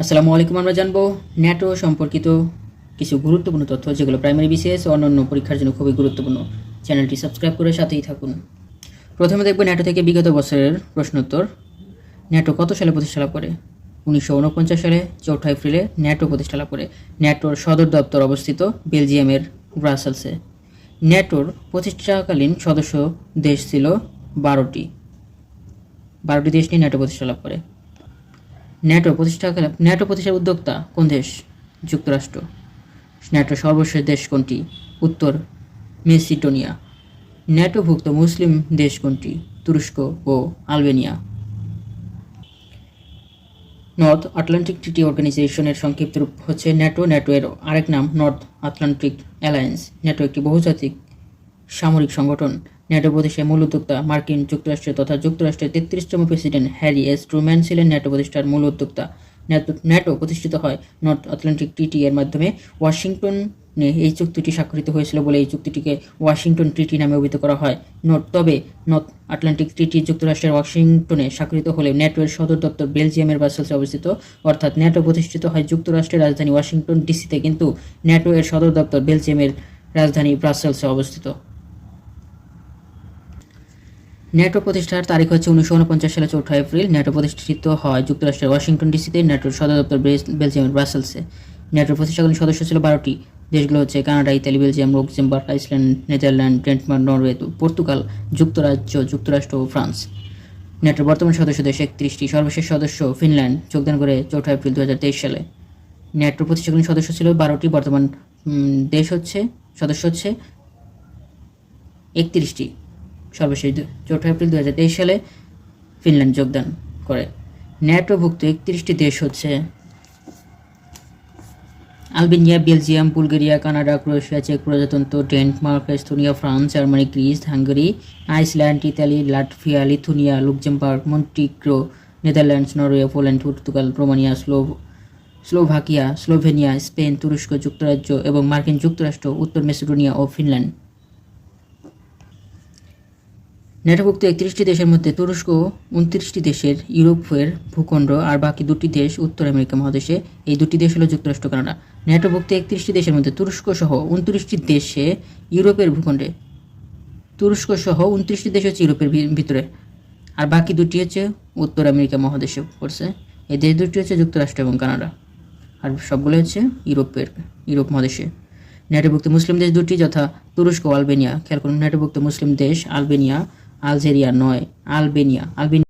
আসসালামু আলাইকুম, আমরা জানব ন্যাটো সম্পর্কিত কিছু গুরুত্বপূর্ণ তথ্য, যেগুলো প্রাইমারি বিসিএস ও অন্যান্য পরীক্ষার জন্য খুবই গুরুত্বপূর্ণ। চ্যানেলটি সাবস্ক্রাইব করে সাথেই থাকুন। প্রথমে দেখব ন্যাটো থেকে বিগত বছরের প্রশ্নোত্তর। ন্যাটো কত সালে প্রতিষ্ঠা লাভ করে? উনিশশো উনপঞ্চাশ সালে চৌঠা এপ্রিলে ন্যাটো প্রতিষ্ঠা লাভ করে। ন্যাটোর সদর দপ্তর অবস্থিত বেলজিয়ামের ব্রাসেলসে। ন্যাটোর প্রতিষ্ঠাকালীন সদস্য দেশ ছিল বারোটি। বারোটি দেশ নিয়ে ন্যাটো প্রতিষ্ঠা লাভ করে। ন্যাটো প্রতিষ্ঠা ন্যাটো প্রতিষ্ঠার উদ্যোক্তা কোন দেশ? যুক্তরাষ্ট্র। ন্যাটো সর্বশেষ দেশ কোনটি? উত্তর, মেসিডোনিয়া। ন্যাটোভুক্ত মুসলিম দেশ কোনটি? তুরস্ক ও আলবেনিয়া। নর্থ আটলান্টিক ট্রিটি অর্গানাইজেশনের সংক্ষিপ্ত রূপ হচ্ছে ন্যাটো। ন্যাটো এর আরেক নাম নর্থ আটলান্টিক অ্যালায়েন্স। ন্যাটো একটি বহুজাতিক সামরিক সংগঠন। ন্যাটো প্রতিষ্ঠায় মূল উদ্যোক্তা মার্কিন যুক্তরাষ্ট্র তথা যুক্তরাষ্ট্রের তেত্রিশতম প্রেসিডেন্ট হ্যারি এস ট্রুম্যান ছিলেন ন্যাটো প্রতিষ্ঠার মূল উদ্যোক্তা। ন্যাটো প্রতিষ্ঠিত হয় নর্থ আটলান্টিক ট্রিটি এর মাধ্যমে। ওয়াশিংটনে এই চুক্তিটি স্বাক্ষরিত হয়েছিল বলে এই চুক্তিটিকে ওয়াশিংটন ট্রিটি নামে অভিহিত করা হয়। তবে নর্থ আটলান্টিক ট্রিটি যুক্তরাষ্ট্রের ওয়াশিংটনে স্বাক্ষরিত হলেও ন্যাটো এর সদর দপ্তর বেলজিয়ামের ব্রাসেলসে অবস্থিত। অর্থাৎ ন্যাটো প্রতিষ্ঠিত হয় যুক্তরাষ্ট্রের রাজধানী ওয়াশিংটন ডিসিতে, কিন্তু ন্যাটো এর সদর দপ্তর বেলজিয়ামের রাজধানী ব্রাসেলসে অবস্থিত। ন্যাটো প্রতিষ্ঠার তারিখ হচ্ছে উনিশশো উনপঞ্চাশ সালে চৌঠা এপ্রিল। ন্যাটো প্রতিষ্ঠিত হয় যুক্তরাষ্ট্রের ওয়াশিংটন ডিসিতে। ন্যাটোর সদর দপ্তর বেলজিয়ামের ব্রাসেলসে। ন্যাটোর প্রতিষ্ঠাকালীন সদস্য ছিল বারোটি। দেশগুলো হচ্ছে Canada, Italy, Belgium, Luxembourg, Iceland, Netherland Denmark Norway Portugal, যুক্তরাজ্য, যুক্তরাষ্ট্র ও ফ্রান্স। ন্যাটোর বর্তমান সদস্য দেশ একত্রিশটি। সর্বশেষ সদস্য ফিনল্যান্ড, যোগদান করে চৌঠা এপ্রিল দু হাজার তেইশ সালে। ন্যাটোর প্রতিষ্ঠাকালীন সদস্য ছিল বারোটি। বর্তমান দেশ হচ্ছে, সদস্য হচ্ছে একত্রিশটি। সর্বশেষ চৌঠা এপ্রিল দু হাজার তেইশ সালে ফিনল্যান্ড যোগদান করে। ন্যাটোভুক্ত একত্রিশটি দেশ হচ্ছে Albania, Belgium, Bulgaria, Canada, Croatia, check প্রজাতন্ত্র, Denmark, Estonia, France, Germany, Greece, Hungary, Iceland, Italy, Latvia, Lithuania, Luxembourg Montenegro Netherlands, Norway, Poland, Portugal, Romania slow Slovakia, Slovenia, Spain, তুরস্ক, যুক্তরাজ্য এবং মার্কিন যুক্তরাষ্ট্র, উত্তর মেসিডোনিয়া ও ফিনল্যান্ড। ন্যাটোভুক্ত একত্রিশটি দেশের মধ্যে তুরস্ক, উনত্রিশটি দেশের ইউরোপের ভূখণ্ড আর বাকি দুটি দেশ উত্তর আমেরিকা মহাদেশে। এই দুটি দেশ হলো যুক্তরাষ্ট্র, কানাডা। ন্যাটোভুক্ত একত্রিশটি দেশের মধ্যে তুরস্ক সহ উনত্রিশটি দেশে ইউরোপের ভূখণ্ডে। তুরস্ক সহ উনত্রিশটি দেশ হচ্ছে ইউরোপের ভিতরে। আর বাকি দুটি হচ্ছে উত্তর আমেরিকা মহাদেশে পড়ছে এই দেশ দুটি হচ্ছে যুক্তরাষ্ট্র এবং কানাডা। আর সবগুলো হচ্ছে ইউরোপের ইউরোপ মহাদেশে। ন্যাটোভুক্ত মুসলিম দেশ দুটি, যথা তুরস্ক আলবেনিয়া। খেয়াল করুন ন্যাটোভুক্ত মুসলিম দেশ, আলবেনিয়া আলজেরিয়া নয় আলবেনিয়া। আলবেনিয়া